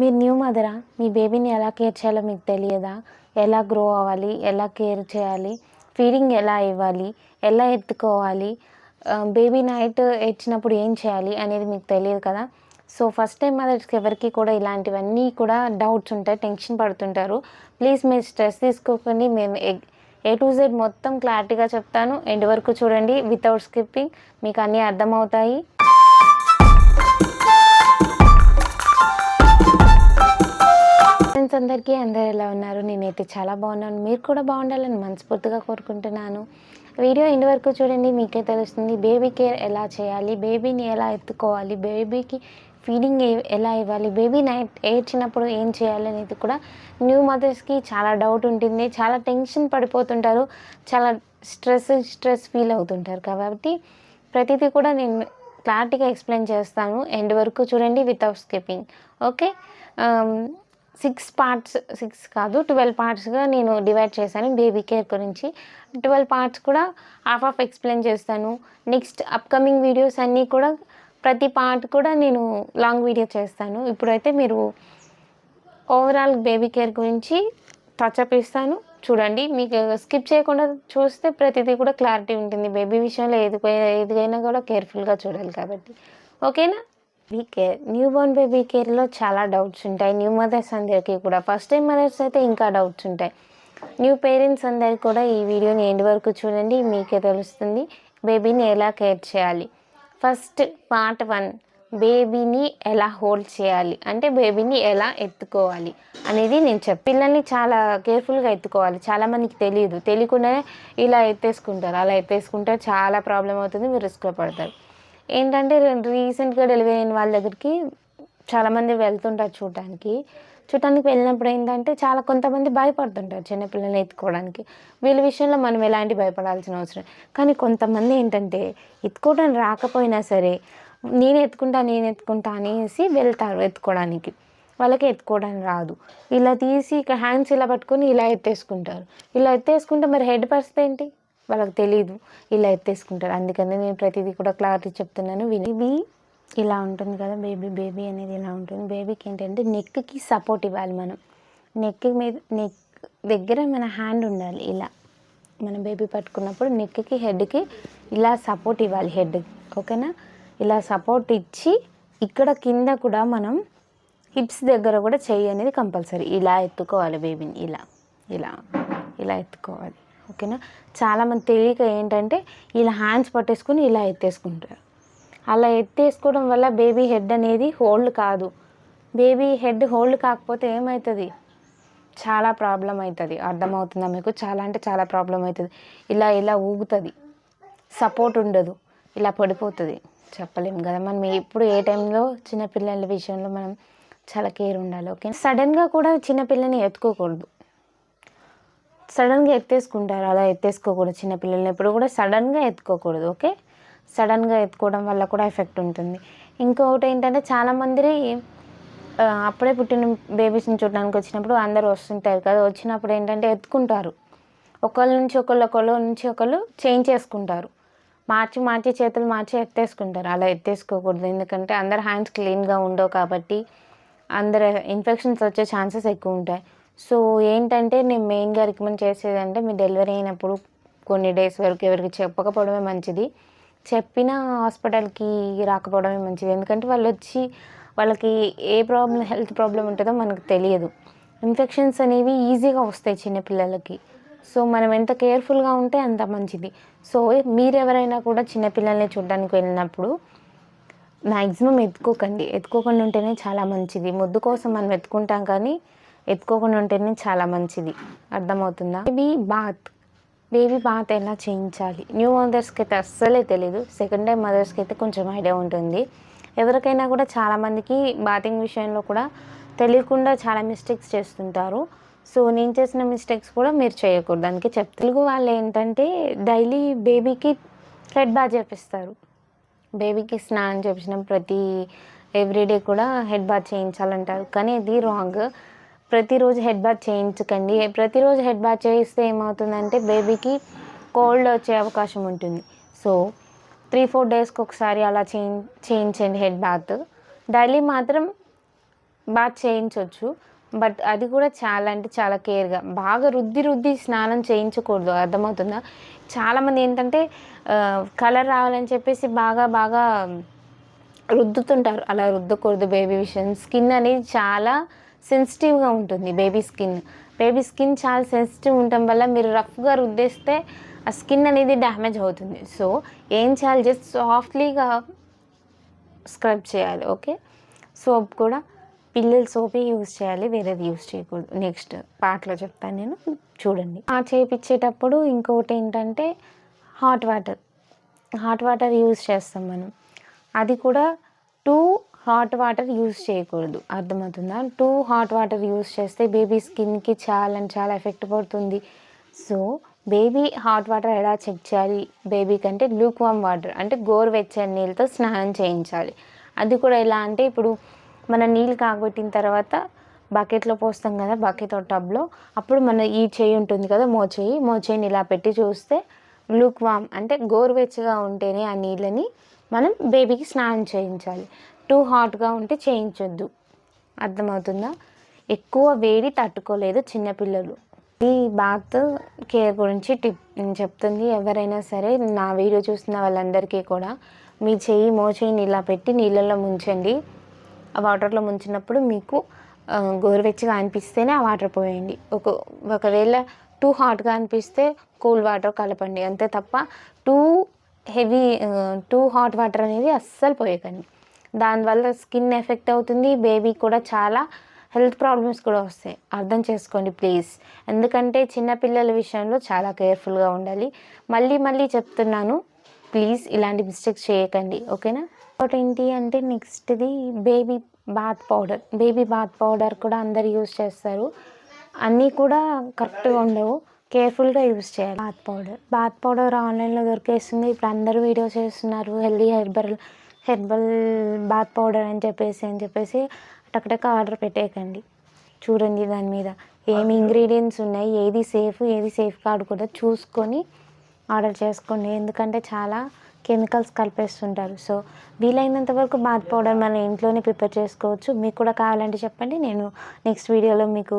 మీరు న్యూ మదరా మీ బేబీని ఎలా కేర్ చేయాలో మీకు తెలియదా? ఎలా గ్రో అవ్వాలి? ఎలా కేర్ చేయాలి? ఫీడింగ్ ఎలా ఇవ్వాలి? ఎలా ఎత్తుకోవాలి? బేబీ నైట్ ఏడ్చినప్పుడు ఏం చేయాలి అనేది మీకు తెలియదు కదా? సో ఫస్ట్ టైం మదర్స్కి ఎవరికి కూడా ఇలాంటివన్నీ కూడా డౌట్స్ ఉంటాయి టెన్షన్ పడుతుంటారు. ప్లీజ్ మీరు స్ట్రెస్ తీసుకోకండి. మేము ఏ టు జెడ్ మొత్తం క్లారిటీగా చెప్తాను. ఎండ్ వరకు చూడండి. వితౌట్ స్కిప్పింగ్ మీకు అన్నీ అర్థమవుతాయి. ఫ్రెండ్స్ అందరికీ అందరు ఎలా ఉన్నారు? నేనైతే చాలా బాగున్నాను. మీరు కూడా బాగుండాలని మనస్ఫూర్తిగా కోరుకుంటున్నాను. వీడియో ఇంటి వరకు చూడండి. మీకే తెలుస్తుంది. బేబీ కేర్ ఎలా చేయాలి? బేబీని ఎలా ఎత్తుకోవాలి? బేబీకి ఫీడింగ్ ఎలా ఇవ్వాలి? బేబీ నైట్ ఏడ్చినప్పుడు ఏం చేయాలి అనేది కూడా న్యూ మదర్స్కి చాలా డౌట్ ఉంటుంది. చాలా టెన్షన్ పడిపోతుంటారు. చాలా స్ట్రెస్ స్ట్రెస్ ఫీల్ అవుతుంటారు. కాబట్టి ప్రతిదీ కూడా నేను క్లారిటీగా ఎక్స్ప్లెయిన్ చేస్తాను. ఎండ్ వరకు చూడండి without skipping. Okay? Six parts six కాదు ట్వెల్వ్ పార్ట్స్గా నేను డివైడ్ చేశాను బేబీ కేర్ గురించి. ట్వెల్వ్ పార్ట్స్ కూడా హాఫ్ ఆఫ్ ఎక్స్ప్లెయిన్ చేస్తాను. నెక్స్ట్ అప్కమింగ్ వీడియోస్ అన్నీ కూడా ప్రతి పార్ట్ కూడా నేను లాంగ్ వీడియో చేస్తాను. ఇప్పుడైతే మీరు ఓవరాల్ బేబీ కేర్ గురించి టచ్అప్ ఇస్తాను. చూడండి మీకు స్కిప్ చేయకుండా చూస్తే ప్రతిదీ కూడా క్లారిటీ ఉంటుంది. బేబీ విషయంలో ఏది ఏదైనా కూడా కేర్ఫుల్గా చూడాలి కాబట్టి. ఓకేనా? Be care newborn baby కేర్లో చాలా డౌట్స్ ఉంటాయి. న్యూ మదర్స్ అందరికీ కూడా. ఫస్ట్ టైం మదర్స్ అయితే ఇంకా డౌట్స్ ఉంటాయి. న్యూ పేరెంట్స్ అందరికీ కూడా ఈ వీడియోని ఎండ్ వరకు చూడండి. మీకే తెలుస్తుంది బేబీని ఎలా కేర్ చేయాలి. ఫస్ట్ పార్ట్ వన్ బేబీని ఎలా హోల్డ్ చేయాలి? అంటే బేబీని ఎలా ఎత్తుకోవాలి? అనేది నేను చెప్ పిల్లల్ని చాలా కేర్ఫుల్గా ఎత్తుకోవాలి. చాలా మందికి తెలియదు. తెలియకుండానే ఇలా ఎత్తేసుకుంటారు అలా ఎత్తేసుకుంటే చాలా ప్రాబ్లం అవుతుంది మీరు రిస్క్లో పడతారు. ఏంటంటే రీసెంట్గా డెలివరీ అయిన వాళ్ళ దగ్గరికి చాలామంది వెళ్తుంటారు చూడటానికి చూడటానికి వెళ్ళినప్పుడు ఏంటంటే చాలా కొంతమంది భయపడుతుంటారు చిన్నపిల్లల్ని ఎత్తుకోవడానికి. వీళ్ళ విషయంలో మనం ఎలాంటి భయపడాల్సిన అవసరం? కానీ కొంతమంది ఏంటంటే ఎత్తుకోవడం రాకపోయినా సరే నేను ఎత్తుకుంటా నేను ఎత్తుకుంటా అనేసి వెళ్తారు ఎత్తుకోవడానికి. వాళ్ళకి ఎత్తుకోవడానికి రాదు. ఇలా తీసి ఇక్కడ హ్యాండ్స్ ఇలా పట్టుకొని ఇలా ఎత్తేసుకుంటారు. ఇలా ఎత్తేసుకుంటే మరి హెడ్ పరిస్థితి ఏంటి? వాళ్ళకి తెలియదు ఇలా ఎత్తేసుకుంటారు. అందుకని నేను ప్రతిదీ కూడా క్లారిటీ చెప్తున్నాను విని. ఇలా ఉంటుంది కదా బేబీ బేబీ అనేది ఇలా ఉంటుంది. బేబీకి ఏంటంటే నెక్కి సపోర్ట్ ఇవ్వాలి మనం. నెక్ మీద నెక్ దగ్గర మన హ్యాండ్ ఉండాలి ఇలా. మన బేబీ పట్టుకున్నప్పుడు నెక్కి హెడ్కి ఇలా సపోర్ట్ ఇవ్వాలి హెడ్కి ఓకేనా ఇలా సపోర్ట్ ఇచ్చి ఇక్కడ కింద కూడా మనం హిప్స్ దగ్గర కూడా చెయ్యి అనేది కంపల్సరీ ఇలా ఎత్తుకోవాలి బేబీని ఇలా ఇలా ఇలా ఎత్తుకోవాలి. ఓకేనా? చాలామంది తెలియక ఏంటంటే ఇలా హ్యాండ్స్ పట్టేసుకుని ఇలా ఎత్తేసుకుంటారు. అలా ఎత్తేసుకోవడం వల్ల బేబీ హెడ్ అనేది హోల్డ్ కాదు. బేబీ హెడ్ హోల్డ్ కాకపోతే ఏమవుతుంది చాలా ప్రాబ్లం అవుతుంది అర్థమవుతుందా మీకు? చాలా అంటే చాలా ప్రాబ్లం అవుతుంది ఇలా ఇలా ఊగుతుంది. సపోర్ట్ ఉండదు. ఇలా పడిపోతుంది. చెప్పలేము కదా? మనం ఎప్పుడు ఏ టైంలో చిన్నపిల్లల విషయంలో మనం చాలా కేర్ ఉండాలి. ఓకే? సడన్గా కూడా చిన్నపిల్లని ఎత్తుకోకూడదు. సడన్గా ఎత్తేసుకుంటారు. అలా ఎత్తేసుకోకూడదు చిన్నపిల్లల్ని ఎప్పుడు కూడా సడన్గా ఎత్తుకోకూడదు. ఓకే? సడన్గా ఎత్తుకోవడం వల్ల కూడా ఎఫెక్ట్ ఉంటుంది. ఇంకొకటి ఏంటంటే చాలామంది అప్పుడే పుట్టిన బేబీస్ని చూడడానికి వచ్చినప్పుడు అందరూ వస్తుంటారు కదా! వచ్చినప్పుడు ఏంటంటే ఎత్తుకుంటారు. ఒకళ్ళ నుంచి ఒకళ్ళు ఒకళ్ళ నుంచి ఒకళ్ళు చేంజ్ చేసుకుంటారు. మార్చి మార్చి చేతులు మార్చి ఎత్తేసుకుంటారు. అలా ఎత్తేసుకోకూడదు. ఎందుకంటే అందరు హ్యాండ్స్ క్లీన్గా ఉండవు కాబట్టి అందరు ఇన్ఫెక్షన్స్ వచ్చే ఛాన్సెస్ ఎక్కువ ఉంటాయి. సో ఏంటంటే నేను మెయిన్గా రికమెండ్ చేసేది అంటే మీ డెలివరీ అయినప్పుడు కొన్ని డేస్ వరకు ఎవరికి చెప్పకపోవడమే మంచిది. చెప్పిన హాస్పిటల్కి రాకపోవడమే మంచిది. ఎందుకంటే వాళ్ళు వచ్చి వాళ్ళకి ఏ ప్రాబ్లం హెల్త్ ప్రాబ్లం ఉంటుందో మనకు తెలియదు. ఇన్ఫెక్షన్స్ అనేవి ఈజీగా వస్తాయి చిన్నపిల్లలకి సో మనం ఎంత కేర్ఫుల్గా ఉంటే అంత మంచిది. సో మీరు ఎవరైనా కూడా చిన్నపిల్లల్ని చూడడానికి వెళ్ళినప్పుడు మ్యాక్సిమం ఎత్తుకోకండి. ఎత్తుకోకుండా ఉంటేనే చాలా మంచిది. ముద్దు కోసం మనం ఎత్తుకుంటాం కానీ ఎత్తుకోకుండా ఉంటేనే చాలా మంచిది. అర్థమవుతుందా? బేబీ బాత్ బేబీ బాత్ ఎలా చేయించాలి? న్యూ మదర్స్కి అయితే అస్సలే తెలీదు. సెకండ్ టైం మదర్స్కి అయితే కొంచెం ఐడియా ఉంటుంది. ఎవరికైనా కూడా చాలామందికి బాతింగ్ విషయంలో కూడా తెలియకుండా చాలా మిస్టేక్స్ చేస్తుంటారు. సో నేను చేసిన మిస్టేక్స్ కూడా మీరు చేయకూడదు. అందుకే చెప్ తెలుగు వాళ్ళు ఏంటంటే డైలీ బేబీకి హెడ్ బాత్ చేపిస్తారు. బేబీకి స్నానం చేపించిన ప్రతి ఎవ్రీడే కూడా హెడ్ బాత్ చేయించాలంటారు. కానీ ఇది రాంగ్ ప్రతిరోజు హెడ్ బాత్ చేయించకండి. ప్రతిరోజు హెడ్ బాత్ చేయిస్తే ఏమవుతుందంటే బేబీకి కోల్డ్ వచ్చే అవకాశం ఉంటుంది. సో త్రీ ఫోర్ డేస్కి ఒకసారి అలా చేయి చేయించండి హెడ్ బాత్. డైలీ మాత్రం బాత్ చేయించవచ్చు బట్ అది కూడా చాలా అంటే చాలా కేర్గా. బాగా రుద్ది రుద్ది స్నానం చేయించకూడదు. అర్థమవుతుందా? చాలామంది ఏంటంటే కలర్ రావాలని చెప్పేసి బాగా బాగా రుద్దుతుంటారు. అలా రుద్దకూడదు బేబీ విషయం. స్కిన్ అనేది చాలా సెన్సిటివ్గా ఉంటుంది బేబీ స్కిన్ బేబీ స్కిన్ చాలా సెన్సిటివ్ ఉండటం వల్ల మీరు రఫ్గా రుద్దేస్తే ఆ స్కిన్ అనేది డ్యామేజ్ అవుతుంది. సో ఏం చేయాలి? జస్ట్ సాఫ్ట్లీగా స్క్రబ్ చేయాలి ఓకే సోప్ కూడా పిల్లల సోపే యూజ్ చేయాలి వేరేది యూజ్ చేయకూడదు. నెక్స్ట్ పాటలో చెప్తాను నేను. చూడండి. ఆ చేపించేటప్పుడు ఇంకొకటి ఏంటంటే hot water hot water use చేస్తాం మనం. అది కూడా టూ హాట్ వాటర్ యూస్ చేయకూడదు. అర్థమవుతుందా? టూ హాట్ వాటర్ యూజ్ చేస్తే బేబీ స్కిన్కి చాలా చాలా ఎఫెక్ట్ పడుతుంది. సో బేబీ హాట్ వాటర్ ఎలా చెక్ చేయాలి? బేబీ కంటే లూక్ వామ్ వాటర్ అంటే గోరువెచ్చని నీళ్ళతో స్నానం చేయించాలి. అది కూడా ఎలా అంటే ఇప్పుడు మన నీళ్ళు కాగొట్టిన తర్వాత బకెట్లో పోస్తాం కదా బకెట్ టబ్లో అప్పుడు మన ఈ చేయి ఉంటుంది కదా మోచేయి మోచేయిని ఇలా పెట్టి చూస్తే లూక్ వామ్ అంటే గోరువెచ్చగా ఉంటేనే ఆ నీళ్ళని మనం బేబీకి స్నానం చేయించాలి. టూ హాట్గా ఉంటే చేయించొద్దు. అర్థమవుతుందా? ఎక్కువ వేడి తట్టుకోలేదు చిన్నపిల్లలు. ఈ బాత్ కేర్ గురించి టిప్ నేను చెప్తుంది. ఎవరైనా సరే నా వీడియో చూస్తున్న వాళ్ళందరికీ కూడా మీ చెయ్యి మోచేయిని ఇలా పెట్టి నీళ్ళల్లో ముంచండి. ఆ వాటర్లో ముంచినప్పుడు మీకు గోరువెచ్చగా అనిపిస్తేనే ఆ వాటర్ పోయండి. ఒక ఒకవేళ టూ హాట్గా అనిపిస్తే కూల్ వాటర్ కలపండి. అంతే తప్ప too heavy too hot water అనేది అస్సలు పోయకండి. దానివల్ల స్కిన్ ఎఫెక్ట్ అవుతుంది బేబీ కూడా చాలా హెల్త్ ప్రాబ్లమ్స్ కూడా వస్తాయి. అర్థం చేసుకోండి ప్లీజ్ ఎందుకంటే చిన్నపిల్లల విషయంలో చాలా కేర్ఫుల్గా ఉండాలి. మళ్ళీ మళ్ళీ చెప్తున్నాను ప్లీజ్ ఇలాంటి మిస్టేక్స్ చేయకండి ఓకేనా ఇంకోటి ఏంటి అంటే నెక్స్ట్ది baby bath powder baby bath powder కూడా అందరు యూజ్ చేస్తారు. అన్నీ కూడా కరెక్ట్గా ఉండవు. కేర్ఫుల్గా యూజ్ చేయాలి. బాత్ పౌడర్ బాత్ పౌడర్ ఆన్లైన్లో దొరికేస్తుంది ఇప్పుడు అందరూ వీడియోస్ చేస్తున్నారు. Healthy herbal herbal bath powder అని చెప్పేసి అని చెప్పేసి టక్టక్ ఆర్డర్ పెట్టేయకండి. చూడండి దాని మీద ఏమి ఇంగ్రీడియంట్స్ ఉన్నాయి ఏది సేఫ్ ఏది సేఫ్ కాదు కూడా చూసుకొని ఆర్డర్ చేసుకోండి. ఎందుకంటే చాలా కెమికల్స్ కలిపేస్తుంటారు. సో వీలైనంత వరకు బాత్ పౌడర్ మన ఇంట్లోనే ప్రిపేర్ చేసుకోవచ్చు. మీకు కూడా కావాలంటే చెప్పండి. నేను నెక్స్ట్ వీడియోలో మీకు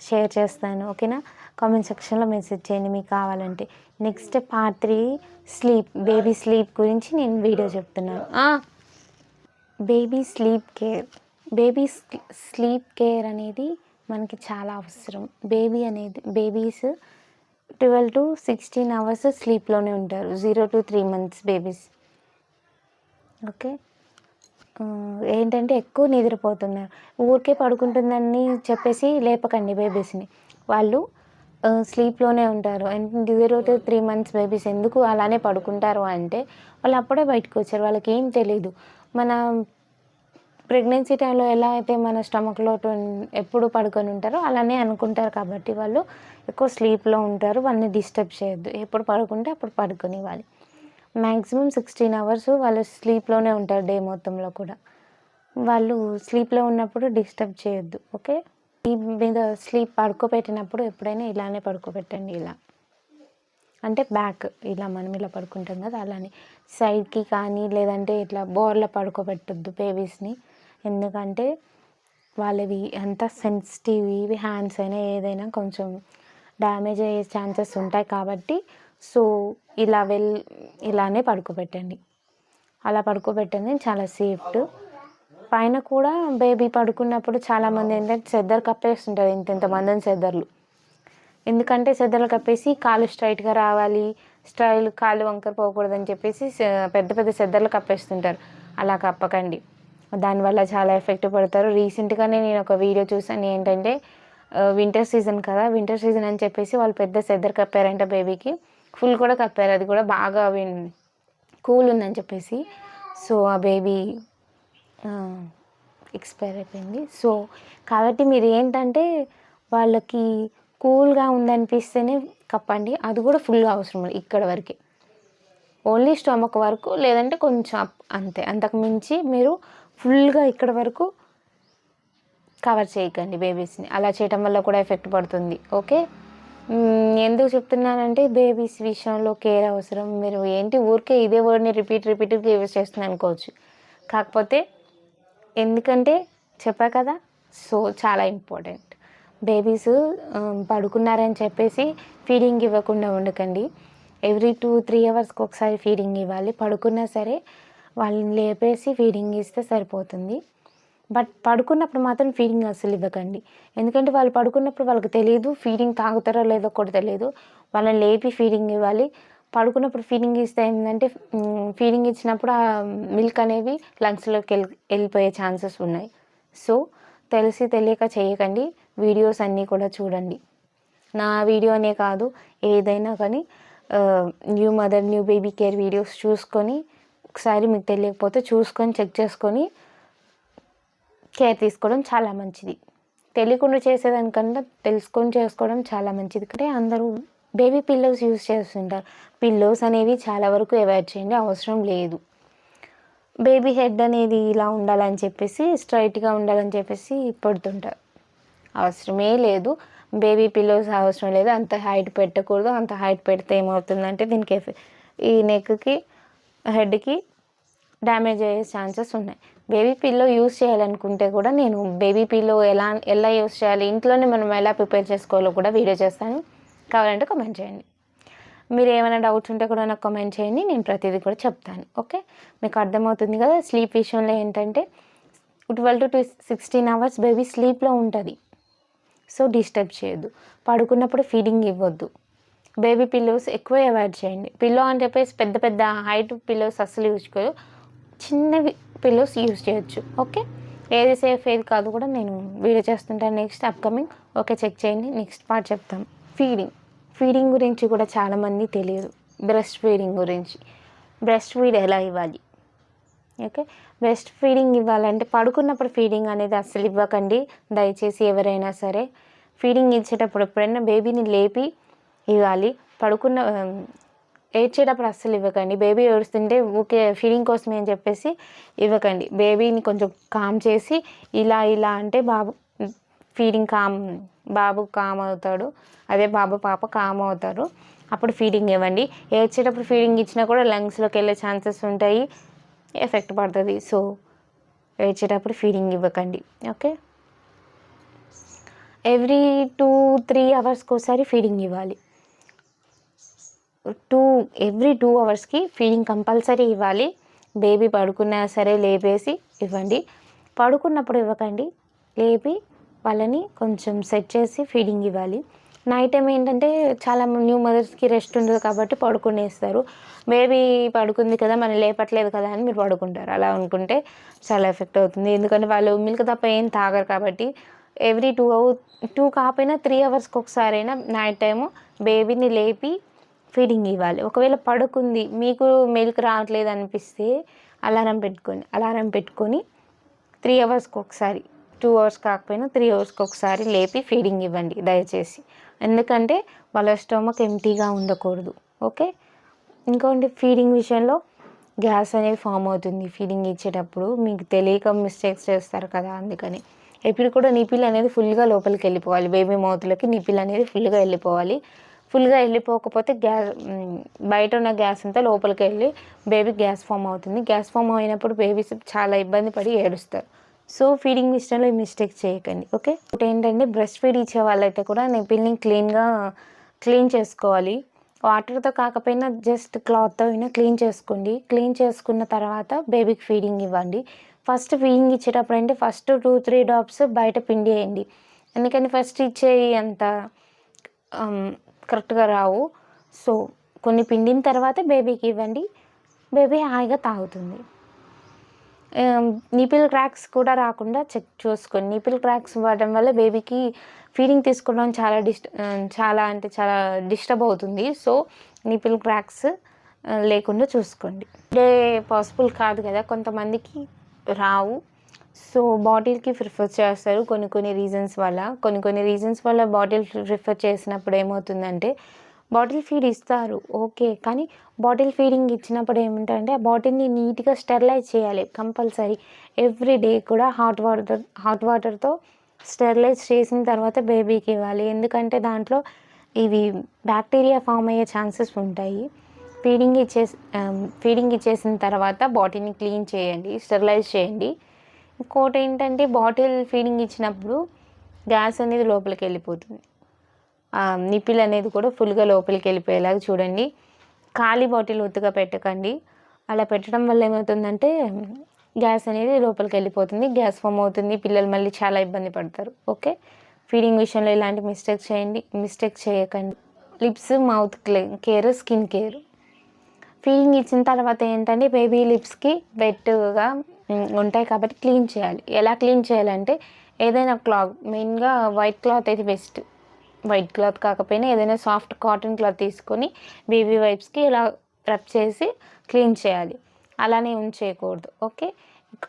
షేర్ చేస్తాను ఓకేనా? కామెంట్ సెక్షన్లో మెసేజ్ చేయండి మీకు కావాలంటే. Next part three sleep baby sleep గురించి నేను వీడియో చెప్తున్నాను baby sleep care baby sleep care అనేది మనకి చాలా అవసరం. బేబీ అనేది babies twelve to sixteen hours స్లీప్లోనే ఉంటారు. Zero to three months babies okay ఏంటంటే ఎక్కువ నిద్రపోతున్నారు. ఊరికే పడుకుంటుందని చెప్పేసి లేపకండి బేబీస్ని. వాళ్ళు స్లీప్లోనే ఉంటారు. And zero to three months babies ఎందుకు అలానే పడుకుంటారు అంటే వాళ్ళు అప్పుడే బయటకు వచ్చారు. వాళ్ళకి ఏం తెలియదు మన ప్రెగ్నెన్సీ టైంలో ఎలా అయితే మన స్టమక్లో ఎప్పుడు పడుకొని ఉంటారో అలానే అనుకుంటారు కాబట్టి వాళ్ళు ఎక్కువ స్లీప్లో ఉంటారు. వాళ్ళని డిస్టర్బ్ చేయొద్దు. ఎప్పుడు పడుకుంటే అప్పుడు పడుకొనివ్వాలి మ్యాక్సిమం సిక్స్టీన్ అవర్స్ వాళ్ళు స్లీప్లోనే ఉంటారు డే మొత్తంలో కూడా. వాళ్ళు స్లీప్లో ఉన్నప్పుడు డిస్టర్బ్ చేయొద్దు ఓకే? ఈ మీద స్లీప్ పడుకోబెట్టినప్పుడు ఎప్పుడైనా ఇలానే పడుకోబెట్టండి ఇలా. అంటే బ్యాక్ ఇలా మనం ఇలా పడుకుంటాం కదా అలానే. సైడ్కి కానీ లేదంటే ఇట్లా బోర్లో పడుకోబెట్టద్దు బేబీస్ని. ఎందుకంటే వాళ్ళవి అంత సెన్సిటివ్ ఇవి హ్యాండ్స్ అయినా ఏదైనా కొంచెం డ్యామేజ్ అయ్యే ఛాన్సెస్ ఉంటాయి కాబట్టి సో ఇలా వెల్ ఇలానే పడుకోబెట్టండి. అలా పడుకోబెట్టండి చాలా సేఫ్ట్. పైన కూడా బేబీ పడుకున్నప్పుడు చాలామంది ఏంటంటే సెద్దరు కప్పేస్తుంటారు ఇంత ఇంత మందిని సెద్దర్లు ఎందుకంటే సెద్దర్లు కప్పేసి కాలు స్ట్రైట్గా రావాలి స్టైల్ కాలు వంకర పోకూడదని చెప్పేసి పెద్ద పెద్ద సెద్దర్లు కప్పేస్తుంటారు. అలా కప్పకండి. దానివల్ల చాలా ఎఫెక్ట్ పడతారు. రీసెంట్గానే నేను ఒక వీడియో చూసాను ఏంటంటే వింటర్ సీజన్ కదా వింటర్ సీజన్ అని చెప్పేసి వాళ్ళు పెద్ద సెద్దరు కప్పారంట బేబీకి. ఫుల్ కూడా కప్పారు. అది కూడా బాగా కూల్ ఉందని చెప్పేసి. సో ఆ బేబీ ఎక్స్పైర్ అయిపోయింది. సో కాబట్టి మీరు ఏంటంటే వాళ్ళకి కూల్గా ఉందనిపిస్తేనే కప్పండి. అది కూడా ఫుల్గా అవసరం లేదు ఇక్కడ వరకే. ఓన్లీ స్టమక్ వరకు లేదంటే కొంచెం అంతే. అంతకు మించి మీరు ఫుల్గా ఇక్కడ వరకు కవర్ చేయకండి బేబీస్ని. అలా చేయటం వల్ల కూడా ఎఫెక్ట్ పడుతుంది. ఓకే? ఎందుకు చెప్తున్నానంటే బేబీస్ విషయంలో కేర్ అవసరం. మీరు ఏంటి ఊరికే ఇదే వర్డ్ని రిపీట్ రిపీట్గా యూజ్ చేస్తుంది అనుకోవచ్చు. కాకపోతే ఎందుకంటే చెప్పా కదా సో చాలా ఇంపార్టెంట్ బేబీస్ పడుకున్నారని చెప్పేసి ఫీడింగ్ ఇవ్వకుండా ఉండకండి. ఎవ్రీ టూ త్రీ అవర్స్కి ఒకసారి ఫీడింగ్ ఇవ్వాలి. పడుకున్నా సరే వాళ్ళని లేపేసి ఫీడింగ్ ఇస్తే సరిపోతుంది. బట్ పడుకున్నప్పుడు మాత్రం ఫీడింగ్ అస్సలు ఇవ్వకండి. ఎందుకంటే వాళ్ళు పడుకున్నప్పుడు వాళ్ళకి తెలియదు ఫీడింగ్ తాగుతారో లేదో కూడా తెలియదు వాళ్ళని లేపి ఫీడింగ్ ఇవ్వాలి. పడుకున్నప్పుడు ఫీడింగ్ ఇస్తే ఏంటంటే ఫీడింగ్ ఇచ్చినప్పుడు ఆ మిల్క్ అనేవి లంగ్స్లోకి వెళ్ళి వెళ్ళిపోయే ఛాన్సెస్ ఉన్నాయి. సో తెలిసి తెలియక చేయకండి. వీడియోస్ అన్నీ కూడా చూడండి. నా వీడియోనే కాదు ఏదైనా కానీ new mother new baby care videos చూసుకొని ఒకసారి మీకు తెలియకపోతే చూసుకొని చెక్ చేసుకొని కేర్ తీసుకోవడం చాలా మంచిది. తెలియకుండా చేసేదానికన్నా తెలుసుకొని చేసుకోవడం చాలా మంచిది. అంటే అందరూ బేబీ పిల్లోస్ యూజ్ చేస్తుంటారు. పిల్లోస్ అనేవి చాలా వరకు అవాయిడ్ చేయండి అవసరం లేదు. బేబీ హెడ్ అనేది ఇలా ఉండాలని చెప్పేసి స్ట్రైట్గా ఉండాలని చెప్పేసి పడుతుంటారు. అవసరమే లేదు. బేబీ పిల్లోస్ అవసరం లేదు. అంత హైట్ పెట్టకూడదు. అంత హైట్ పెడితే ఏమవుతుందంటే దీనికి ఈ నెక్కి హెడ్కి డ్యామేజ్ అయ్యే ఛాన్సెస్ ఉన్నాయి. బేబీ పిల్లో యూస్ చేయాలనుకుంటే కూడా నేను బేబీ పిల్లో ఎలా ఎలా యూస్ చేయాలి ఇంట్లోనే మనం ఎలా ప్రిపేర్ చేసుకోవాలో కూడా వీడియో చేస్తాను. కావాలంటే కమెంట్ చేయండి. మీరు ఏమైనా డౌట్స్ ఉంటే కూడా నాకు కమెంట్ చేయండి నేను ప్రతిదీ కూడా చెప్తాను. ఓకే మీకు అర్థమవుతుంది కదా స్లీప్ విషయంలో ఏంటంటే twelve to sixteen hours baby స్లీప్లో ఉంటుంది. సో డిస్టర్బ్ చేయొద్దు. పడుకున్నప్పుడు ఫీడింగ్ ఇవ్వద్దు. బేబీ పిల్లోస్ ఎక్కువ అవాయిడ్ చేయండి. పిల్లో అని చెప్పేసి పెద్ద పెద్ద హైట్ పిల్లోస్ అస్సలు యూజ్ చేయదు చిన్నవి పిల్లోస్ యూజ్ చేయొచ్చు. ఓకే? ఏది సేఫ్ ఏది కాదు కూడా నేను వీడియో చేస్తుంటాను నెక్స్ట్ అప్కమింగ్. ఓకే చెక్ చేయండి. నెక్స్ట్ పార్ట్ చెప్తాం. ఫీడింగ్. ఫీడింగ్ గురించి కూడా చాలామంది తెలియదు. బ్రెస్ట్ ఫీడింగ్ గురించి. బ్రెస్ట్ ఫీడ్ ఎలా ఇవ్వాలి? ఓకే? బ్రెస్ట్ ఫీడింగ్ ఇవ్వాలంటే పడుకున్నప్పుడు ఫీడింగ్ అనేది అస్సలు ఇవ్వకండి. దయచేసి ఎవరైనా సరే ఫీడింగ్ ఇచ్చేటప్పుడు ఎప్పుడైనా బేబీని లేపి ఇవ్వాలి. పడుకున్న ఏడ్చేటప్పుడు అస్సలు ఇవ్వకండి. బేబీ ఏడుస్తుంటే ఊకే ఫీడింగ్ కోసమే అని చెప్పేసి ఇవ్వకండి. బేబీని కొంచెం కామ్ చేసి ఇలా ఇలా అంటే బాబు ఫీడింగ్ కామ్ బాబు కామ్ అవుతాడు. అదే బాబు పాప కామ్ అవుతారు. అప్పుడు ఫీడింగ్ ఇవ్వండి. ఏడ్చేటప్పుడు ఫీడింగ్ ఇచ్చినా కూడా లంగ్స్లోకి వెళ్ళే ఛాన్సెస్ ఉంటాయి. ఎఫెక్ట్ పడుతుంది. సో ఏడ్చేటప్పుడు ఫీడింగ్ ఇవ్వకండి. ఓకే ఎవ్రీ టూ త్రీ అవర్స్కి ఒకసారి ఫీడింగ్ ఇవ్వాలి. టూ ఎవ్రీ టూ అవర్స్కి ఫీడింగ్ కంపల్సరీ ఇవ్వాలి. బేబీ పడుకున్నా సరే లేపేసి ఇవ్వండి. పడుకున్నప్పుడు ఇవ్వకండి. లేపి వాళ్ళని కొంచెం సెట్ చేసి ఫీడింగ్ ఇవ్వాలి. నైట్ టైం ఏంటంటే చాలా న్యూ మదర్స్కి రెస్ట్ ఉండదు కాబట్టి పడుకునేస్తారు. బేబీ పడుకుంది కదా మనం లేపట్లేదు కదా అని మీరు పడుకుంటారు. అలా అనుకుంటే చాలా ఎఫెక్ట్ అవుతుంది. ఎందుకంటే వాళ్ళు మిల్క్ తప్ప ఏం తాగరు కాబట్టి ఎవ్రీ టూ అవర్ టూ కాకపోయినా త్రీ అవర్స్కి ఒకసారైనా నైట్ టైము బేబీని లేపి ఫీడింగ్ ఇవ్వాలి. ఒకవేళ పడుకుంది మీకు మిల్క్ రావట్లేదు అనిపిస్తే అలారం పెట్టుకొని అలారం పెట్టుకొని త్రీ అవర్స్కి ఒకసారి టూ అవర్స్ కాకపోయినా త్రీ అవర్స్కి ఒకసారి లేపి ఫీడింగ్ ఇవ్వండి దయచేసి. ఎందుకంటే వాళ్ళ స్టోమక్ ఎంటీగా ఉండకూడదు. ఓకే? ఇంకోటి ఫీడింగ్ విషయంలో గ్యాస్ అనేది ఫామ్ అవుతుంది ఫీడింగ్ ఇచ్చేటప్పుడు. మీకు తెలియక మిస్టేక్స్ చేస్తారు కదా అందుకని. ఎప్పుడు కూడా నిపిల్ అనేది ఫుల్గా లోపలికి వెళ్ళిపోవాలి. బేబీ మౌత్లోకి నిపిల్ అనేది ఫుల్గా వెళ్ళిపోవాలి. ఫుల్గా వెళ్ళిపోకపోతే గ్యాస్ బయట ఉన్న గ్యాస్ అంతా లోపలికి వెళ్ళి బేబీ గ్యాస్ ఫామ్ అవుతుంది. గ్యాస్ ఫామ్ అయినప్పుడు బేబీస్ చాలా ఇబ్బంది పడి ఏడుస్తారు. సో ఫీడింగ్ విషయంలో ఈ మిస్టేక్ చేయకండి ఓకే? ఒకటి ఏంటంటే బ్రెస్ట్ ఫీడ్ ఇచ్చే వాళ్ళైతే కూడా నిపిల్ని క్లీన్గా క్లీన్ చేసుకోవాలి. వాటర్తో కాకపోయినా జస్ట్ క్లాత్తో అయినా క్లీన్ చేసుకోండి. క్లీన్ చేసుకున్న తర్వాత బేబీకి ఫీడింగ్ ఇవ్వండి. ఫస్ట్ ఫీడింగ్ ఇచ్చేటప్పుడు అంటే ఫస్ట్ టూ త్రీ డ్రాప్స్ బయట పిండి వేయండి. ఎందుకంటే ఫస్ట్ ఇచ్చే అంత కరెక్ట్గా రావు. సో కొన్ని పిండిన తర్వాత బేబీకి ఇవ్వండి. బేబీ హాయిగా తాగుతుంది. నిపిల్ క్రాక్స్ కూడా రాకుండా చెక్ చూసుకోండి. నిపిల్ క్రాక్స్ ఇవ్వడం వల్ల బేబీకి ఫీడింగ్ తీసుకోవడం చాలా డిస్ట్ చాలా అంటే చాలా డిస్టర్బ్ అవుతుంది. సో నిపిల్ క్రాక్స్ లేకుండా చూసుకోండి. డే పాసిబుల్ కాదు కదా కొంతమందికి రావు. సో బాటిల్కి ప్రిఫర్ చేస్తారు కొన్ని కొన్ని రీజన్స్ వల్ల. కొన్ని కొన్ని రీజన్స్ వల్ల బాటిల్ ప్రిఫర్ చేసినప్పుడు ఏమవుతుందంటే బాటిల్ ఫీడ్ ఇస్తారు ఓకే. కానీ బాటిల్ ఫీడింగ్ ఇచ్చినప్పుడు ఏమిటంటే ఆ బాటిల్ని నీట్గా స్టెరిలైజ్ చేయాలి కంపల్సరీ. ఎవ్రీ డే కూడా హాట్ వాటర్ హాట్ వాటర్తో స్టెరిలైజ్ చేసిన తర్వాత బేబీకి ఇవ్వాలి. ఎందుకంటే దాంట్లో ఇవి బ్యాక్టీరియా ఫామ్ అయ్యే ఛాన్సెస్ ఉంటాయి. ఫీడింగ్ ఇచ్చే ఫీడింగ్ ఇచ్చేసిన తర్వాత బాటిల్ని క్లీన్ చేయండి స్టెరిలైజ్ చేయండి. ఇంకోటి ఏంటంటే బాటిల్ ఫీడింగ్ ఇచ్చినప్పుడు గ్యాస్ అనేది లోపలికి వెళ్ళిపోతుంది. నిపిల్ అనేది కూడా ఫుల్గా లోపలికి వెళ్ళిపోయేలాగా చూడండి. ఖాళీ బాటిల్ ఒత్తుగా పెట్టకండి. అలా పెట్టడం వల్ల ఏమవుతుందంటే గ్యాస్ అనేది లోపలికి వెళ్ళిపోతుంది గ్యాస్ ఫామ్ అవుతుంది పిల్లలు మళ్ళీ చాలా ఇబ్బంది పడతారు. ఓకే? ఫీడింగ్ విషయంలో ఇలాంటి మిస్టేక్ చేయండి మిస్టేక్ చేయకండి. Lips mouth care skin care. Feeding ఇచ్చిన తర్వాత ఏంటంటే బేబీ లిప్స్కి వెట్గా ఉంటాయి కాబట్టి క్లీన్ చేయాలి. ఎలా క్లీన్ చేయాలంటే ఏదైనా క్లాత్ మెయిన్గా వైట్ క్లాత్ అయితే బెస్ట్. వైట్ క్లాత్ కాకపోయినా ఏదైనా సాఫ్ట్ కాటన్ క్లాత్ తీసుకొని బేబీ వైప్స్కి ఇలా రబ్ చేసి క్లీన్ చేయాలి. అలానే ఉంచేయకూడదు. ఓకే?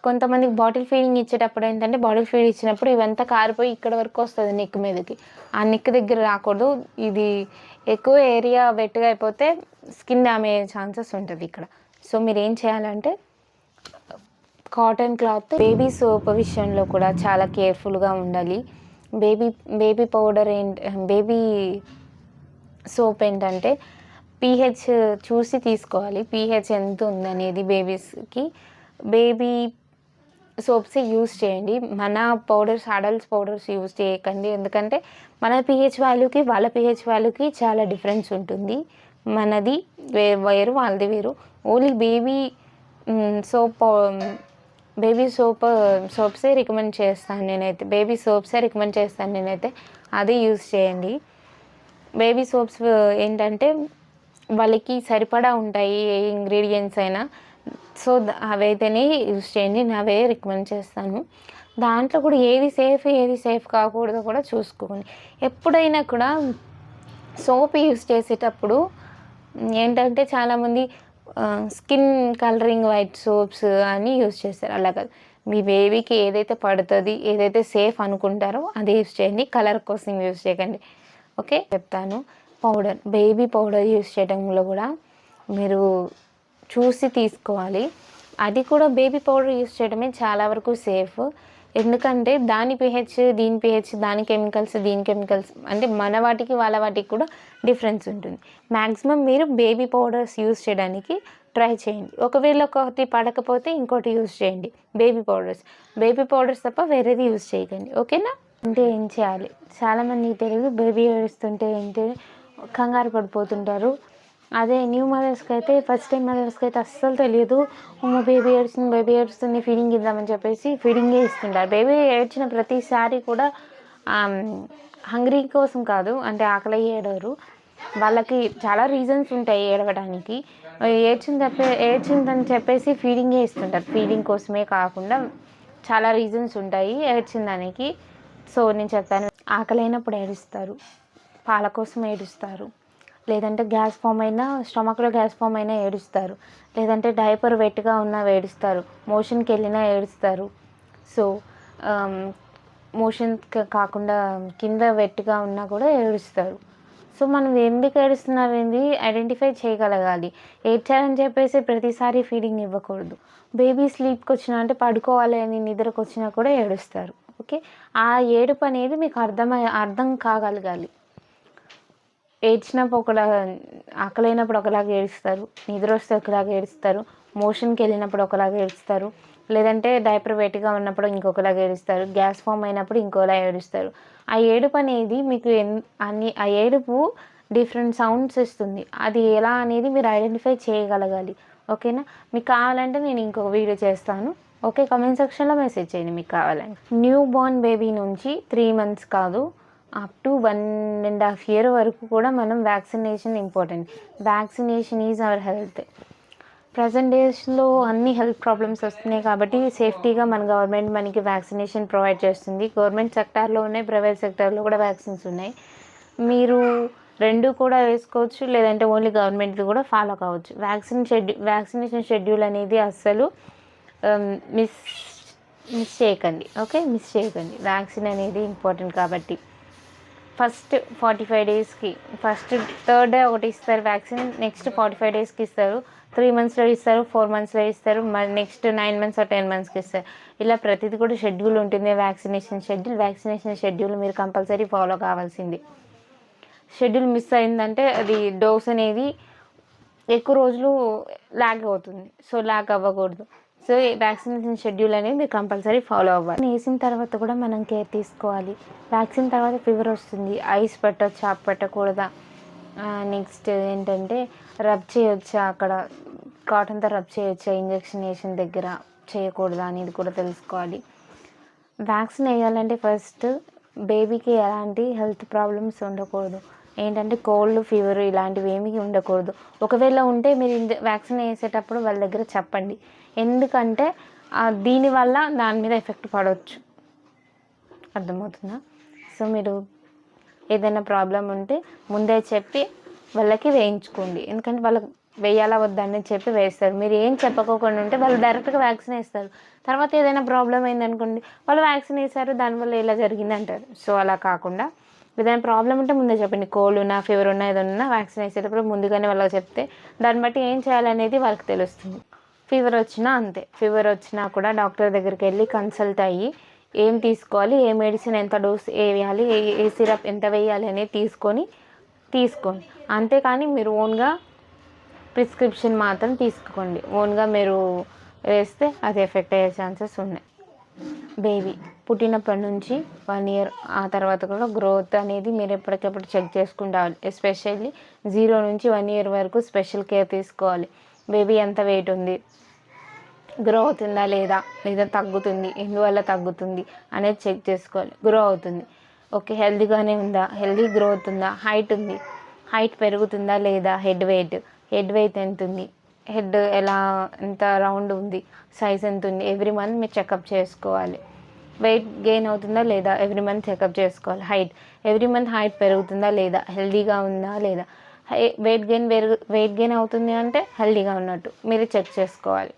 కొంతమందికి బాటిల్ ఫీడింగ్ ఇచ్చేటప్పుడు ఏంటంటే బాటిల్ ఫీడ్ ఇచ్చినప్పుడు ఇవంతా కారిపోయి ఇక్కడ వరకు వస్తుంది నెక్ మీదకి. ఆ నెక్ దగ్గర రాకూడదు. ఇది ఎక్కువ ఏరియా వెట్గా అయిపోతే స్కిన్ డ్యామేజ్ ఛాన్సెస్ ఉంటుంది ఇక్కడ. సో మీరు ఏం చేయాలంటే కాటన్ క్లాత్ బేబీ సోప్ విషయంలో కూడా చాలా కేర్ఫుల్గా ఉండాలి. బేబీ బేబీ పౌడర్ ఏంటి బేబీ సోప్ ఏంటంటే పీహెచ్ చూసి తీసుకోవాలి. పీహెచ్ ఎంత ఉందనేది బేబీస్కి. బేబీ సోప్స్ యూస్ చేయండి. మన పౌడర్స్ అడల్ట్స్ పౌడర్స్ యూస్ చేయకండి. ఎందుకంటే మన పిహెచ్ వాల్యూకి వాళ్ళ పిహెచ్ వాల్యూకి చాలా డిఫరెన్స్ ఉంటుంది. మనది వే వేరు వాళ్ళది వేరు. Only baby soap baby soap సోప్సే recommend చేస్తాను నేనైతే. బేబీ సోప్సే రికమెండ్ చేస్తాను నేనైతే. అది యూస్ చేయండి. బేబీ సోప్స్ ఏంటంటే వాళ్ళకి సరిపడా ఉంటాయి ఏ ఇంగ్రీడియంట్స్ అయినా. సో అవైతేనే యూస్ చేయండి. నేను అవే రికమెండ్ చేస్తాను. దాంట్లో కూడా ఏది సేఫ్ ఏది సేఫ్ కాకూడదో కూడా చూసుకోండి. ఎప్పుడైనా కూడా సోప్ యూస్ చేసేటప్పుడు ఏంటంటే చాలామంది స్కిన్ కలరింగ్ వైట్ సోప్స్ అని యూస్ చేస్తారు. అలా కాదు. మీ బేబీకి ఏదైతే పడుతుంది ఏదైతే సేఫ్ అనుకుంటారో అది యూస్ చేయండి. కలర్ కోసం యూస్ చేయకండి. ఓకే? చెప్తాను. పౌడర్. బేబీ పౌడర్ యూస్ చేయడంలో కూడా మీరు చూసి తీసుకోవాలి. అది కూడా బేబీ పౌడర్ యూస్ చేయడమే చాలా వరకు సేఫ్. ఎందుకంటే దాని పిహెచ్ దీని పిహెచ్ దాని కెమికల్స్ దీని కెమికల్స్ అంటే మన వాటికి వాళ్ళ వాటికి కూడా డిఫరెన్స్ ఉంటుంది. మ్యాక్సిమం మీరు బేబీ పౌడర్స్ యూజ్ చేయడానికి ట్రై చేయండి. ఒకవేళ ఒకటి పడకపోతే ఇంకోటి యూజ్ చేయండి. బేబీ పౌడర్స్ బేబీ పౌడర్స్ తప్ప వేరేది యూస్ చేయకండి. ఓకేనా అంటే ఏం చేయాలి? చాలామంది తెలియదు బేబీ ఏడుస్తుంటే ఏంటి? కంగారు పడిపోతుంటారు. అదే న్యూ మదర్స్కి అయితే ఫస్ట్ టైం మదర్స్కి అయితే అస్సలు తెలియదు అమ్మ బేబీ ఏడ్చింది బేబీ ఏడుస్తుంది ఫీడింగ్ ఇద్దామని చెప్పేసి ఫీడింగే ఇస్తుంటారు. బేబీ ఏడ్చిన ప్రతిసారి కూడా హంగ్రీ కోసం కాదు అంటే ఆకలి ఏడవరు. వాళ్ళకి చాలా రీజన్స్ ఉంటాయి ఏడవడానికి. ఏడ్చింది చెప్పే ఏడ్చిందని చెప్పేసి ఫీడింగే ఇస్తుంటారు. ఫీడింగ్ కోసమే కాకుండా చాలా రీజన్స్ ఉంటాయి ఏడ్చిన దానికి. సో నేను చెప్పాను ఆకలైనప్పుడు ఏడుస్తారు. పాల కోసం ఏడుస్తారు. లేదంటే గ్యాస్ ఫామ్ అయినా స్టమక్లో గ్యాస్ ఫామ్ అయినా ఏడుస్తారు. లేదంటే డైపర్ వెట్గా ఉన్నా ఏడుస్తారు. మోషన్కి వెళ్ళినా ఏడుస్తారు. సో మోషన్ కాకుండా కింద వెట్గా ఉన్నా కూడా ఏడుస్తారు. సో మనం ఎందుకు ఏడుస్తున్నారు ఏంది ఐడెంటిఫై చేయగలగాలి. ఏడ్చారని చెప్పేసి ప్రతిసారి ఫీడింగ్ ఇవ్వకూడదు. బేబీ స్లీప్కి వచ్చినా అంటే పడుకోవాలి అని నిద్రకు వచ్చినా కూడా ఏడుస్తారు. ఓకే? ఆ ఏడుపు అనేది మీకు అర్థమై అర్థం కాగలగాలి. ఏడ్చినప్పుడు ఒకలాగా ఆకలైనప్పుడు ఒకలాగా ఏడుస్తారు. నిద్ర వస్తే ఒకలాగా ఏడుస్తారు. మోషన్కి వెళ్ళినప్పుడు ఒకలాగా ఏడుస్తారు. లేదంటే డైపర్ వెయిట్గా ఉన్నప్పుడు ఇంకొకలాగా ఏడుస్తారు. గ్యాస్ ఫామ్ అయినప్పుడు ఇంకోలా ఏడుస్తారు. ఆ ఏడుపు అనేది మీకు ఎన్ అన్ని ఆ ఏడుపు డిఫరెంట్ సౌండ్స్ ఇస్తుంది. అది ఎలా అనేది మీరు ఐడెంటిఫై చేయగలగాలి. ఓకేనా? మీకు కావాలంటే నేను ఇంకొక వీడియో చేస్తాను. ఓకే? కమెంట్ సెక్షన్లో మెసేజ్ చేయండి మీకు కావాలంటే న్యూ బోర్న్ బేబీ నుంచి త్రీ మంత్స్ కాదు. Up to one and half year వరకు కూడా మనం vaccination important vaccination is our health present డేస్లో అన్ని హెల్త్ ప్రాబ్లమ్స్ వస్తున్నాయి కాబట్టి సేఫ్టీగా మన గవర్నమెంట్ మనకి వ్యాక్సినేషన్ ప్రొవైడ్ చేస్తుంది. గవర్నమెంట్ సెక్టార్లో ఉన్నాయి ప్రైవేట్ సెక్టార్లో కూడా వ్యాక్సిన్స్ ఉన్నాయి. మీరు రెండు కూడా వేసుకోవచ్చు లేదంటే ఓన్లీ గవర్నమెంట్ది కూడా ఫాలో కావచ్చు. వ్యాక్సిన్ షెడ్యూ వ్యాక్సినేషన్ షెడ్యూల్ అనేది అస్సలు మిస్ మిస్ చేయకండి ఓకే మిస్ చేయకండి వ్యాక్సిన్ అనేది ఇంపార్టెంట్ కాబట్టి. ఫస్ట్ ఫార్టీ ఫైవ్ డేస్కి ఫస్ట్ థర్డ్ డే ఒకటి ఇస్తారు వ్యాక్సిన్ నెక్స్ట్ ఫార్టీ ఫైవ్ డేస్కి ఇస్తారు. త్రీ మంత్స్లో ఇస్తారు ఫోర్ మంత్స్లో ఇస్తారు మరి నెక్స్ట్ నైన్ మంత్స్ టెన్ మంత్స్కి ఇస్తారు. ఇలా ప్రతిదీ కూడా షెడ్యూల్ ఉంటుంది వ్యాక్సినేషన్ షెడ్యూల్. వ్యాక్సినేషన్ షెడ్యూల్ మీరు కంపల్సరీ ఫాలో కావాల్సింది. షెడ్యూల్ మిస్ అయిందంటే అది డోస్ అనేది ఎక్కువ రోజులు లాగ్ అవుతుంది. సో లాగ్ అవ్వకూడదు. సో ఈ వ్యాక్సినేషన్ షెడ్యూల్ అనేది మీరు కంపల్సరీ ఫాలో అవ్వాలి. వేసిన తర్వాత కూడా మనం కేర్ తీసుకోవాలి. వ్యాక్సిన్ తర్వాత ఫీవర్ వస్తుంది. ఐస్ పెట్టచ్చా పెట్టకూడదా? నెక్స్ట్ ఏంటంటే రబ్ చేయొచ్చా అక్కడ? కాటన్తో రబ్ చేయొచ్చా? ఇంజెక్షన్ వేసిన దగ్గర చేయకూడదా అనేది కూడా తెలుసుకోవాలి. వ్యాక్సిన్ వేయాలంటే ఫస్ట్ బేబీకి ఎలాంటి హెల్త్ ప్రాబ్లమ్స్ ఉండకూడదు. ఏంటంటే కోల్డ్ ఫీవర్ ఇలాంటివి ఏమీ ఉండకూడదు. ఒకవేళ ఉంటే మీరు ఇంజ వ్యాక్సిన్ వేసేటప్పుడు వాళ్ళ దగ్గర చెప్పండి. ఎందుకంటే దీనివల్ల దాని మీద ఎఫెక్ట్ పడవచ్చు అర్థమవుతుందా? సో మీరు ఏదైనా ప్రాబ్లం ఉంటే ముందే చెప్పి వాళ్ళకి వేయించుకోండి. ఎందుకంటే వాళ్ళకి వేయాలా వద్దని చెప్పి వేస్తారు. మీరు ఏం చెప్పకోకుండా ఉంటే వాళ్ళు డైరెక్ట్గా వ్యాక్సిన్ వేస్తారు. తర్వాత ఏదైనా ప్రాబ్లం అయిందనుకోండి వాళ్ళు వ్యాక్సిన్ వేశారు దానివల్ల ఇలా జరిగింది అంటారు సో అలా కాకుండా ఏదైనా ప్రాబ్లం ఉంటే ముందే చెప్పండి. కోల్డ్ ఉన్నా ఫీవర్ ఉన్నా ఏదైనా వ్యాక్సిన్ వేసేటప్పుడు ముందుగానే వాళ్ళకి చెప్తే దాన్ని బట్టి ఏం చేయాలనేది వాళ్ళకి తెలుస్తుంది. ఫీవర్ వచ్చినా అంతే. ఫీవర్ వచ్చినా కూడా డాక్టర్ దగ్గరికి వెళ్ళి కన్సల్ట్ అయ్యి ఏం తీసుకోవాలి ఏ మెడిసిన్ ఎంత డోస్ ఏ వేయాలి ఏ ఏ సిరప్ ఎంత వేయాలి అనేది తీసుకొని తీసుకోండి. అంతేకాని మీరు ఓన్గా ప్రిస్క్రిప్షన్ మాత్రం తీసుకోండి. ఓన్గా మీరు వేస్తే అది ఎఫెక్ట్ అయ్యే ఛాన్సెస్ ఉన్నాయి. బేబీ పుట్టినప్పటి నుంచి వన్ ఇయర్ ఆ తర్వాత కూడా గ్రోత్ అనేది మీరు ఎప్పటికప్పుడు చెక్ చేసుకుంటావాలి. ఎస్పెషల్లీ జీరో నుంచి వన్ ఇయర్ వరకు స్పెషల్ కేర్ తీసుకోవాలి. బేబీ ఎంత వెయిట్ ఉంది? గ్రో అవుతుందా లేదా? లేదా తగ్గుతుంది? ఎందువల్ల తగ్గుతుంది? అనేది చెక్ చేసుకోవాలి. గ్రో అవుతుంది. ఓకే హెల్తీగానే ఉందా? హెల్తీ గ్రో అవుతుందా హైట్ ఉంది. హైట్ పెరుగుతుందా లేదా? Head weight. హెడ్ వెయిట్ ఎంత ఉంది హెడ్ ఎలా ఎంత రౌండ్ ఉంది సైజ్ ఎంత ఉంది ఎవ్రీ మంత్ మీరు చెకప్ చేసుకోవాలి. వెయిట్ గెయిన్ అవుతుందా లేదా ఎవ్రీ మంత్ చెకప్ చేసుకోవాలి. హైట్ ఎవ్రీ మంత్ హైట్ పెరుగుతుందా లేదా హెల్దీగా ఉందా లేదా. వెయిట్ గెయిన్ పెరుగు వెయిట్ గెయిన్ అవుతుంది అంటే హెల్దీగా ఉన్నట్టు మీరు చెక్ చేసుకోవాలి.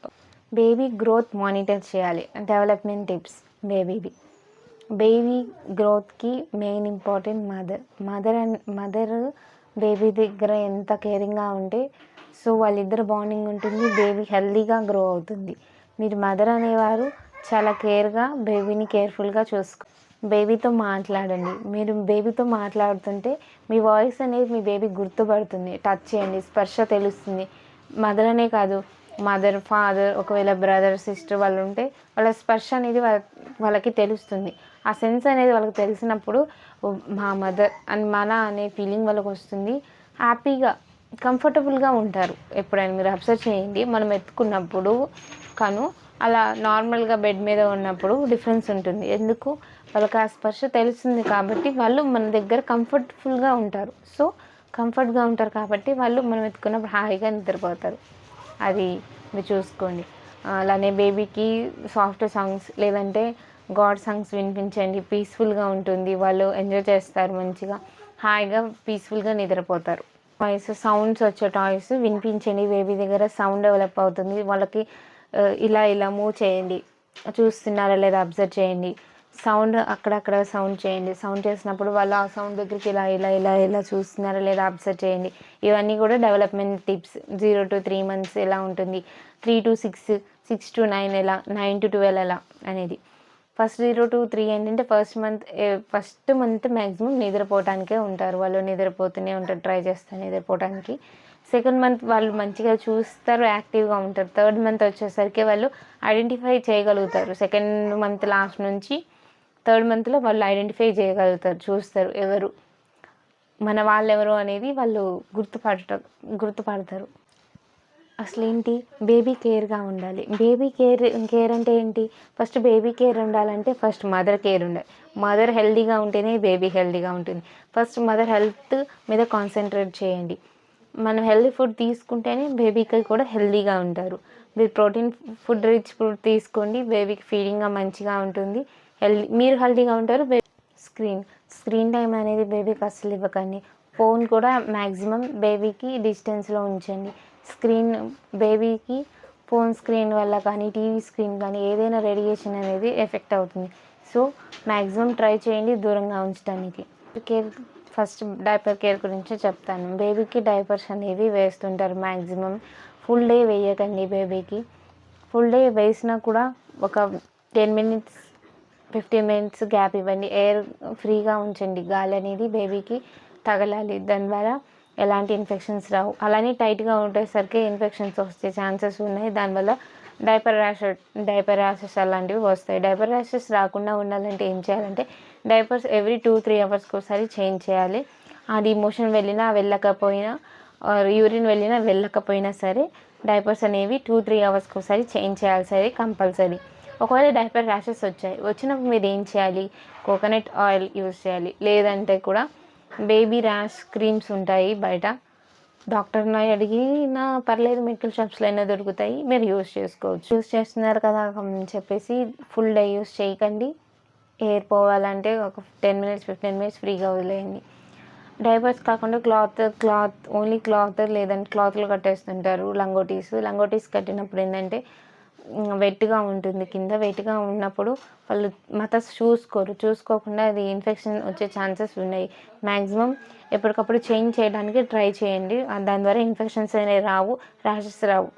బేబీ గ్రోత్ మానిటర్ చేయాలి. డెవలప్మెంట్ టిప్స్ బేబీది బేబీ గ్రోత్కి main important mother. Mother and mother baby దగ్గర ఎంత కేరింగ్గా ఉంటే సో వాళ్ళిద్దరు బాండింగ్ ఉంటుంది బేబీ హెల్దీగా గ్రో అవుతుంది. మీరు మదర్ అనేవారు చాలా కేర్గా బేబీని కేర్ఫుల్గా చూసుకో బేబీతో మాట్లాడండి. మీరు బేబీతో మాట్లాడుతుంటే మీ వాయిస్ అనేది మీ బేబీ గుర్తుపడుతుంది టచ్ చేయండి స్పర్శ తెలుస్తుంది. మదర్ అనే కాదు మదర్ ఫాదర్ ఒకవేళ బ్రదర్ సిస్టర్ వాళ్ళు ఉంటే వాళ్ళ స్పర్శ అనేది వాళ్ళ వాళ్ళకి తెలుస్తుంది. ఆ సెన్స్ అనేది వాళ్ళకి తెలిసినప్పుడు మా మదర్ అండ్ మన అనే ఫీలింగ్ వాళ్ళకి వస్తుంది. హ్యాపీగా కంఫర్టబుల్గా ఉంటారు. ఎప్పుడైనా మీరు అబ్జర్వ్ చేయండి. మనం ఎత్తుకున్నప్పుడు కను అలా నార్మల్గా బెడ్ మీద ఉన్నప్పుడు డిఫరెన్స్ ఉంటుంది. ఎందుకు? వాళ్ళకి ఆ స్పర్శ తెలుస్తుంది కాబట్టి వాళ్ళు మన దగ్గర కంఫర్టబుల్గా ఉంటారు. సో కంఫర్ట్గా ఉంటారు కాబట్టి వాళ్ళు మనం ఎత్తుకున్నప్పుడు హాయిగా నిద్రపోతారు. అది మీరు చూసుకోండి. అలానే బేబీకి సాఫ్ట్ సాంగ్స్ లేదంటే గాడ్ సాంగ్స్ వినిపించండి. పీస్ఫుల్గా ఉంటుంది. వాళ్ళు ఎంజాయ్ చేస్తారు మంచిగా. హాయిగా పీస్ఫుల్గా నిద్రపోతారు. వాయిస్ సౌండ్స్ వచ్చే టాయ్స్ వినిపించండి. బేబీ దగ్గర సౌండ్ డెవలప్ అవుతుంది. వాళ్ళకి ఇలా ఇలా మూవ్ చేయండి. చూస్తున్నారా లేదా అబ్జర్వ్ చేయండి. సౌండ్ అక్కడక్కడ సౌండ్ చేయండి. సౌండ్ చేసినప్పుడు వాళ్ళు ఆ సౌండ్ దగ్గరికి ఇలా ఇలా ఇలా ఇలా చూస్తున్నారా లేదా అబ్జర్వ్ చేయండి. ఇవన్నీ కూడా development tips zero to three months ఎలా ఉంటుంది? Three to six six to nine ఎలా? నైన్ టు ట్వెల్వ్ ఎలా? అనేది. ఫస్ట్ జీరో టు త్రీ ఏంటంటే first month first month maximum నిద్రపోవటానికే ఉంటారు. వాళ్ళు నిద్రపోతూనే ఉంటారు ట్రై చేస్తారు నిద్రపోవడానికి సెకండ్ మంత్ వాళ్ళు మంచిగా చూస్తారు యాక్టివ్గా ఉంటారు. థర్డ్ మంత్ వచ్చేసరికి వాళ్ళు ఐడెంటిఫై చేయగలుగుతారు. సెకండ్ మంత్ లాస్ట్ నుంచి థర్డ్ మంత్లో వాళ్ళు ఐడెంటిఫై చేయగలుగుతారు చూస్తారు ఎవరు. మన వాళ్ళు ఎవరు అనేది వాళ్ళు గుర్తుపడట గుర్తుపడతారు. అసలు ఏంటి బేబీ కేర్గా ఉండాలి. బేబీ కేర్ కేర్ అంటే ఏంటి? ఫస్ట్ బేబీ కేర్ ఉండాలంటే ఫస్ట్ మదర్ కేర్ ఉండాలి మదర్ హెల్దీగా ఉంటేనే బేబీ హెల్దీగా ఉంటుంది. ఫస్ట్ మదర్ హెల్త్ మీద కాన్సన్ట్రేట్ చేయండి. మనం హెల్దీ ఫుడ్ తీసుకుంటేనే బేబీకి కూడా హెల్దీగా ఉంటారు. మీరు ప్రోటీన్ ఫుడ్ రిచ్ ఫుడ్ తీసుకోండి. బేబీకి ఫీడింగ్గా మంచిగా ఉంటుంది. హెల్దీ మీరు హెల్దీగా ఉంటారు స్క్రీన్ స్క్రీన్ టైం అనేది బేబీకి అస్సలు ఇవ్వకండి. ఫోన్ కూడా మ్యాక్సిమం బేబీకి డిస్టెన్స్లో ఉంచండి. స్క్రీన్ బేబీకి ఫోన్ స్క్రీన్ వల్ల కానీ టీవీ స్క్రీన్ కానీ ఏదైనా రేడియేషన్ అనేది ఎఫెక్ట్ అవుతుంది. సో మ్యాక్సిమం ట్రై చేయండి దూరంగా ఉంచడానికి కేర్ ఫస్ట్ డైపర్ కేర్ గురించి చెప్తాను. బేబీకి డైపర్స్ అనేవి వేస్తుంటారు మ్యాక్సిమం ఫుల్ డే వేయకండి బేబీకి. ఫుల్ డే వేసినా కూడా ఒక ten minutes fifteen minutes gap ఇవ్వండి. ఎయిర్ ఫ్రీగా ఉంచండి. గాలి అనేది బేబీకి తగలాలి. దాని ద్వారా ఎలాంటి ఇన్ఫెక్షన్స్ రావు. అలానే టైట్గా ఉండేసరికి ఇన్ఫెక్షన్స్ వచ్చే ఛాన్సెస్ ఉన్నాయి. దానివల్ల డైపర్ ర్యాష్ డైపర్ ర్యాషెస్ అలాంటివి వస్తాయి. డైపర్ ర్యాషెస్ రాకుండా ఉండాలంటే ఏం చేయాలంటే డైపర్స్ ఎవ్రీ టూ త్రీ అవర్స్కి ఒకసారి చేంజ్ చేయాలి. అది మోషన్ వెళ్ళినా వెళ్ళకపోయినా యూరిన్ వెళ్ళినా వెళ్ళకపోయినా సరే డైపర్స్ అనేవి టూ త్రీ అవర్స్కి ఒకసారి చేంజ్ చేయాలి సరే కంపల్సరీ. ఒకవేళ డైపర్ ర్యాషెస్ వచ్చాయి వచ్చినప్పుడు మీరు ఏం చేయాలి? కోకోనట్ ఆయిల్ యూజ్ చేయాలి. లేదంటే కూడా బేబీ ర్యాష్ క్రీమ్స్ ఉంటాయి బయట. డాక్టర్ని అడిగినా పర్లేదు మెడికల్ షాప్స్లో అయినా దొరుకుతాయి. మీరు యూస్ చేసుకోవచ్చు. యూస్ చేస్తున్నారు కదా అని చెప్పేసి ఫుల్ డే యూస్ చేయకండి. ఎయిర్ పోవాలంటే ఒక టెన్ మినిట్స్ ఫిఫ్టీన్ మినిట్స్ ఫ్రీగా వదిలేయండి. డైపర్స్ కాకుండా క్లాత్ క్లాత్ ఓన్లీ క్లాత్ లేదంటే క్లాత్లు కట్టేస్తుంటారు లంగోటీస్. లంగోటీస్ కట్టినప్పుడు ఏంటంటే వెట్గా ఉంటుంది. కింద వెట్గా ఉన్నప్పుడు వాళ్ళు మతస్ చూసుకోరు. చూసుకోకుండా అది ఇన్ఫెక్షన్ వచ్చే ఛాన్సెస్ ఉన్నాయి. మ్యాక్సిమం ఎప్పటికప్పుడు చేంజ్ చేయడానికి ట్రై చేయండి. దాని ద్వారా ఇన్ఫెక్షన్స్ అనేవి రావు ర్యాషెస్ రావు.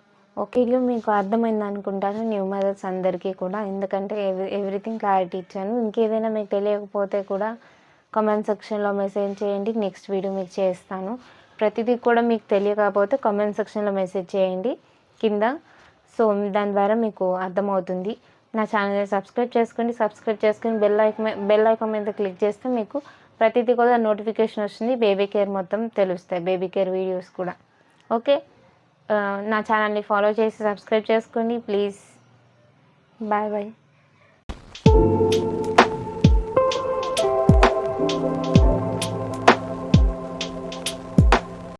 ఓకే ఇల్లు మీకు అర్థమైంది అనుకుంటాను. న్యూ మదర్స్ అందరికీ కూడా. ఎందుకంటే ఎవ్రీ ఎవ్రీథింగ్ క్లారిటీ ఇచ్చాను. ఇంకేదైనా మీకు తెలియకపోతే కూడా కామెంట్ సెక్షన్లో మెసేజ్ చేయండి. నెక్స్ట్ వీడియో మీకు చేస్తాను. ప్రతిదీ కూడా మీకు తెలియకపోతే కామెంట్ సెక్షన్లో మెసేజ్ చేయండి. కింద సో దాని ద్వారా మీకు అర్థమవుతుంది. నా ఛానల్ని సబ్స్క్రైబ్ చేసుకోండి. సబ్స్క్రైబ్ చేసుకుని బెల్ ఐకాన్ బెల్ ఐకాన్ మీద క్లిక్ చేస్తే మీకు ప్రతిదీ కూడా నోటిఫికేషన్ వస్తుంది. బేబీ కేర్ మొత్తం తెలుస్తాయి. బేబీ కేర్ వీడియోస్ కూడా. ఓకే? నా ఛానల్ని ఫాలో చేసి సబ్స్క్రైబ్ చేసుకోండి. ప్లీజ్. Bye bye.